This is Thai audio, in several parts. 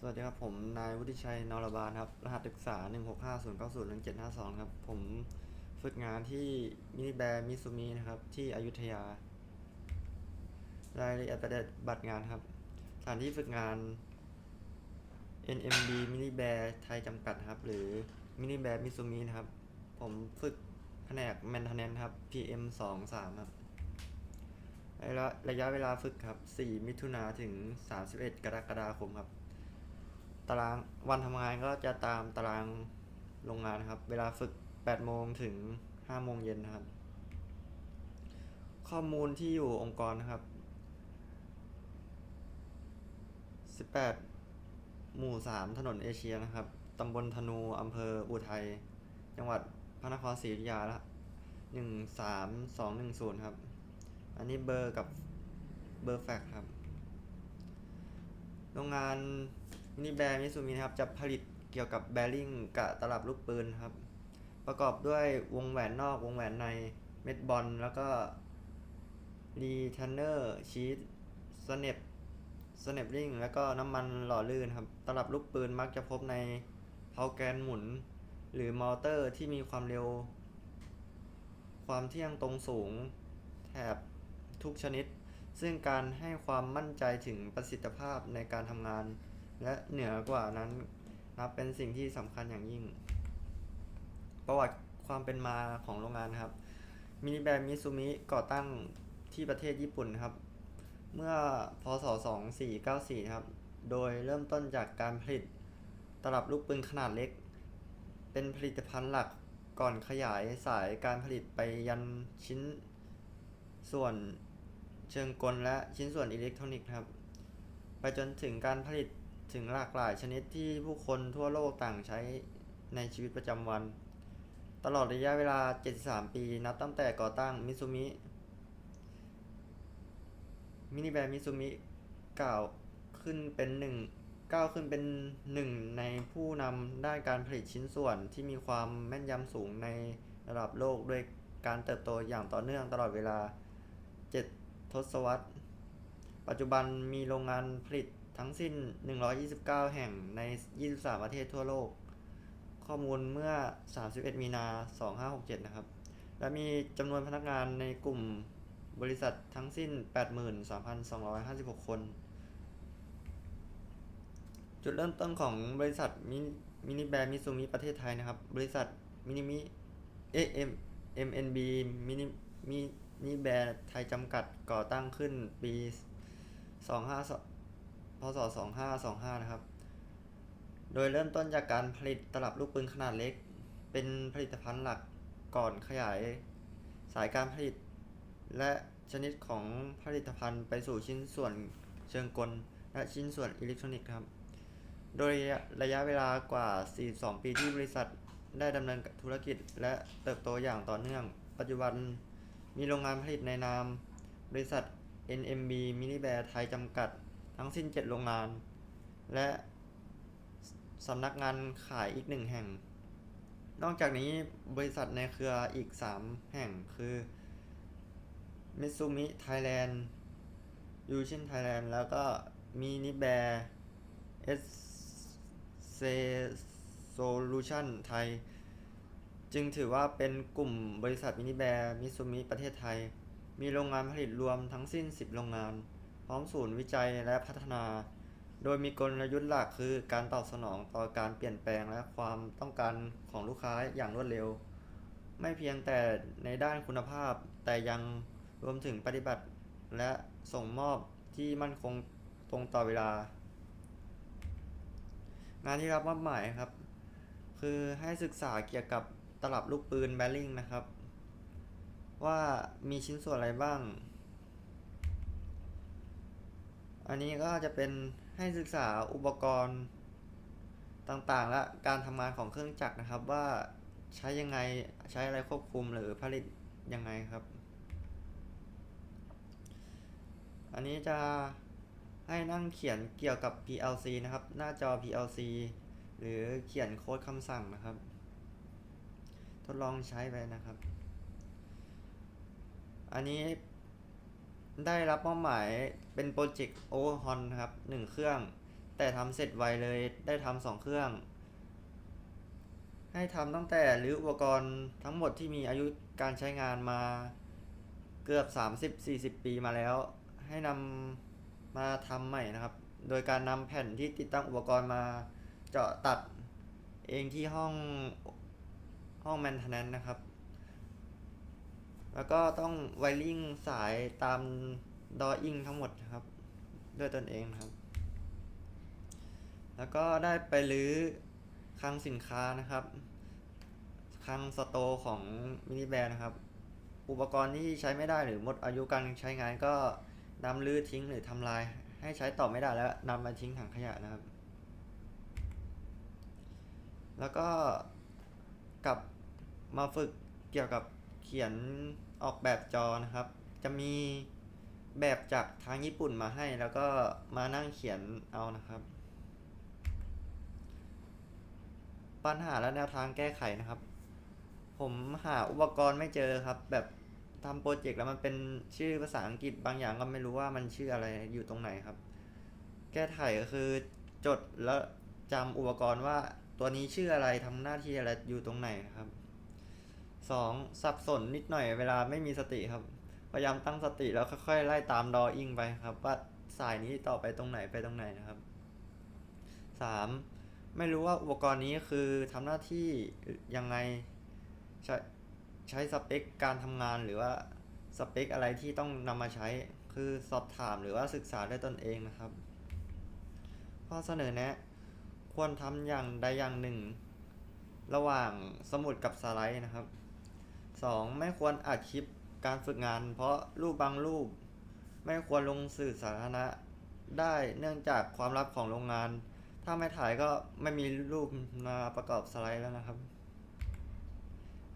สวัสดีครับ ผมนายวุฒิชัยนรบาลครับ รหัสศึกษา 165090172ครับ ผมฝึกงานที่มินิแบร์มิซูมินะครับ ที่อยุธยารายละเอียดประบัติงานครับ สถานที่ฝึกงาน NMB มินิแบร์ไทยจำกัดครับ หรือมินิแบร์มิซูมินะครับ ผมฝึกแผนก maintenance ครับ PM 23ครับระยะระยะเวลาฝึกครับ 4 มิถุนาถึง 31 กรกฎาคมครับ ตารางวันทำงานก็จะตามตารางโรงงานครับ เวลาฝึก 8 โมงถึง 5 โมงเย็นนะครับ ข้อมูลที่อยู่องค์กรนะครับ 18 หมู่ 3 ถนนเอเชียนะครับ ตำบลธนู อำเภออุทัย จังหวัดพระนครศรีอยุธยาละ13210ครับ อันนี้เบอร์กับเบอร์แฟกซ์ครับ โรงงาน มินิแบร์มิซูมินะครับ จะผลิตเกี่ยวกับแบริ่งกับตลับลูกปืนครับ ประกอบด้วยวงแหวนนอกวงแหวนในเม็ดบอลแล้วก็รีเทนเนอร์ชีสสเนปสเนปริงแล้วก็น้ำมันหล่อลื่นครับ ตลับลูกปืนมักจะพบในเพาแกนหมุน หรือมอเตอร์ที่มีความเร็ว ความเที่ยงตรงสูงแถบทุกชนิด ซึ่งการให้ความมั่นใจถึงประสิทธิภาพในการทำงาน และเหนือกว่านั้นนับเป็นสิ่งที่สำคัญอย่างยิ่ง ประวัติความเป็นมาของโรงงานครับ มินิแบรนด์มิซูมิก่อตั้งที่ประเทศญี่ปุ่นครับ เมื่อพศ 2494 ครับ โดยเริ่มต้นจากการผลิตตลับลูกปืนขนาดเล็ก เป็นผลิตภัณฑ์หลักก่อนขยายสายการผลิตไปยันชิ้นส่วนเชิงกลและชิ้นส่วนอิเล็กทรอนิกส์ครับ ไปจนถึงการผลิต ถึงหลากหลายชนิดที่ผู้คนทั่วโลกต่างใช้ในชีวิตประจำวัน ตลอดระยะเวลา 73 ปี นับตั้งแต่ก่อตั้งมิซูมิ มินิแบร์มิซูมิกล่าวขึ้นเป็นหนึ่งก้าวขึ้นเป็นหนึ่งในผู้นำด้านการผลิตชิ้นส่วนที่มีความแม่นยำสูงในระดับโลกด้วยการเติบโตอย่างต่อเนื่องตลอดเวลา 7 ทศวรรษ ปัจจุบันมีโรงงานผลิต ทั้งสิ้น 129 แห่งใน 23 ประเทศทั่วโลก ข้อมูลเมื่อ 31 มีนา 2567 นะครับ และมีจำนวนพนักงานในกลุ่มบริษัททั้งสิ้น 83,256 คน จุดเริ่มต้นของบริษัทมิมินิแบร์มิซูมิประเทศไทยนะครับ บริษัทมินิมิเอเอ็ม MNB มินิมินิแบร์ไทยจำกัดก่อตั้งขึ้นปี 25 พศ 2525 นะครับ โดยเริ่มต้นจากการผลิตตลับลูกปืนขนาดเล็ก เป็นผลิตภัณฑ์หลักก่อนขยายสายการผลิต และชนิดของผลิตภัณฑ์ไปสู่ชิ้นส่วนเชิงกล และชิ้นส่วนอิเล็กทรอนิกส์ครับ โดยระยะเวลากว่า 42 ปีที่บริษัทได้ดำเนินธุรกิจและเติบโตอย่างต่อเนื่อง ปัจจุบันมีโรงงานผลิตในนาม บริษัท NMB Mini Bear ไทยจำกัด ทั้งสิ้น 7 โรงงาน และสำนักงานขายอีกหนึ่งแห่ง นอกจากนี้บริษัทในเครืออีก 3 แห่งคือ Mitsumi Thailand Yushin Thailand แล้วก็ Mini Bear S C Solution ไทย จึงถือว่าเป็นกลุ่มบริษัทมินิแบร์มิซูมิประเทศไทย มีโรงงานผลิตรวมทั้งสิ้น 10 โรงงาน พร้อมศูนย์วิจัยและพัฒนา โดยมีกลยุทธ์หลักคือการตอบสนองต่อการเปลี่ยนแปลงและความต้องการของลูกค้าอย่างรวดเร็ว ไม่เพียงแต่ในด้านคุณภาพ แต่ยังรวมถึงปฏิบัติและส่งมอบที่มั่นคงตรงต่อเวลา งานที่รับมอบหมายครับ คือให้ศึกษาเกี่ยวกับตลับลูกปืนแบริ่งนะครับ ว่ามีชิ้นส่วนอะไรบ้าง อันนี้ก็จะเป็นให้ศึกษาอุปกรณ์ต่างๆ และการทำงานของเครื่องจักรนะครับ ว่าใช้ยังไงใช้อะไรควบคุมหรือผลิตยังไงครับ อันนี้จะให้นั่งเขียนเกี่ยวกับ PLC นะครับ หน้าจอ PLC หรือเขียนโค้ดคำสั่งนะครับ ทดลองใช้ไปนะครับ อันนี้ ได้รับมอบหมายเป็นโปรเจกต์โอเวอร์ฮอนครับหนึ่งเครื่อง แต่ทำเสร็จไวเลยได้ทำสองเครื่อง ให้ทำตั้งแต่รื้ออุปกรณ์ทั้งหมดที่มีอายุการใช้งานมาเกือบ 30-40 ปีมาแล้ว ให้นำมาทำใหม่นะครับ โดยการนำแผ่นที่ติดตั้งอุปกรณ์มาเจาะตัดเองที่ห้องห้องแมนเทนแนนนะครับ แล้วก็ต้องไวริ่งสายตามดออิงทั้งหมดครับ ด้วยตนเองนะครับ แล้วก็ได้ไปรื้อคลังสินค้านะครับคลังสโตของมินิแบรนด์นะครับ อุปกรณ์ที่ใช้ไม่ได้หรือหมดอายุการใช้งานก็นำลื้อทิ้งหรือทำลาย ให้ใช้ต่อไม่ได้แล้วนำมาทิ้งถังขยะนะครับ แล้วก็กลับมาฝึกเกี่ยวกับ เขียนออกแบบจอนะครับ จะมีแบบจากทางญี่ปุ่นมาให้ แล้วก็มานั่งเขียนเอานะครับ ปัญหาและแนวทางแก้ไขนะครับ ผมหาอุปกรณ์ไม่เจอครับ แบบทำโปรเจกต์แล้วมันเป็นชื่อภาษาอังกฤษบางอย่างก็ไม่รู้ว่ามันชื่ออะไรอยู่ตรงไหนครับ แก้ไขก็คือจดแล้วจำอุปกรณ์ว่าตัวนี้ชื่ออะไรทำหน้าที่อะไรอยู่ตรงไหนนะครับ สองสับสนนิดหน่อยเวลาไม่มีสติครับ พยายามตั้งสติแล้วค่อยๆไล่ตามดออิงไปครับ ว่าสายนี้ต่อไปตรงไหนไปตรงไหนนะครับสามไม่รู้ว่าอุปกรณ์นี้คือทำหน้าที่ยังไงใช้ใช้สเปคการทำงานหรือว่าสเปคอะไรที่ต้องนำมาใช้คือสอบถามหรือว่าศึกษาด้วยตนเองนะครับ ข้อเสนอแนะ ควรทำอย่างใดอย่างหนึ่ง ระหว่างสมุดกับสไลด์นะครับ 2. ไม่ควรอัดคลิปการฝึกงาน เพราะรูปบางรูป ไม่ควรลงสื่อสาธารณะ ได้เนื่องจากความลับของโรงงาน ถ้าไม่ถ่ายก็ไม่มีรูปมาประกอบสไลด์แล้วนะครับ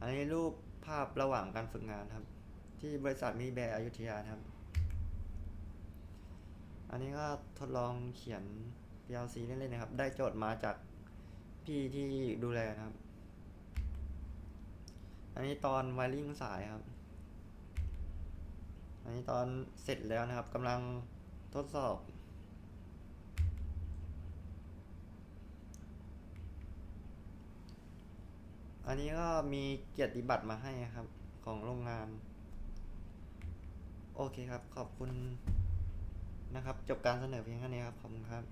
อันนี้รูปภาพระหว่างการฝึกงานครับ ที่บริษัทมินิแบร์อยุธยาครับ อันนี้ก็ทดลองเขียน PLC เล่นๆนะครับ ได้โจทย์มาจากพี่ที่ดูแลนะครับ อันนี้ตอนไวริ่งสายครับ อันนี้ตอนเสร็จแล้วนะครับกำลังทดสอบ อันนี้ก็มีเกียรติบัตรมาให้ครับ ของโรงงาน โอเคครับ ขอบคุณนะครับ จบการเสนอเพียงแค่นี้ครับ ขอบคุณครับ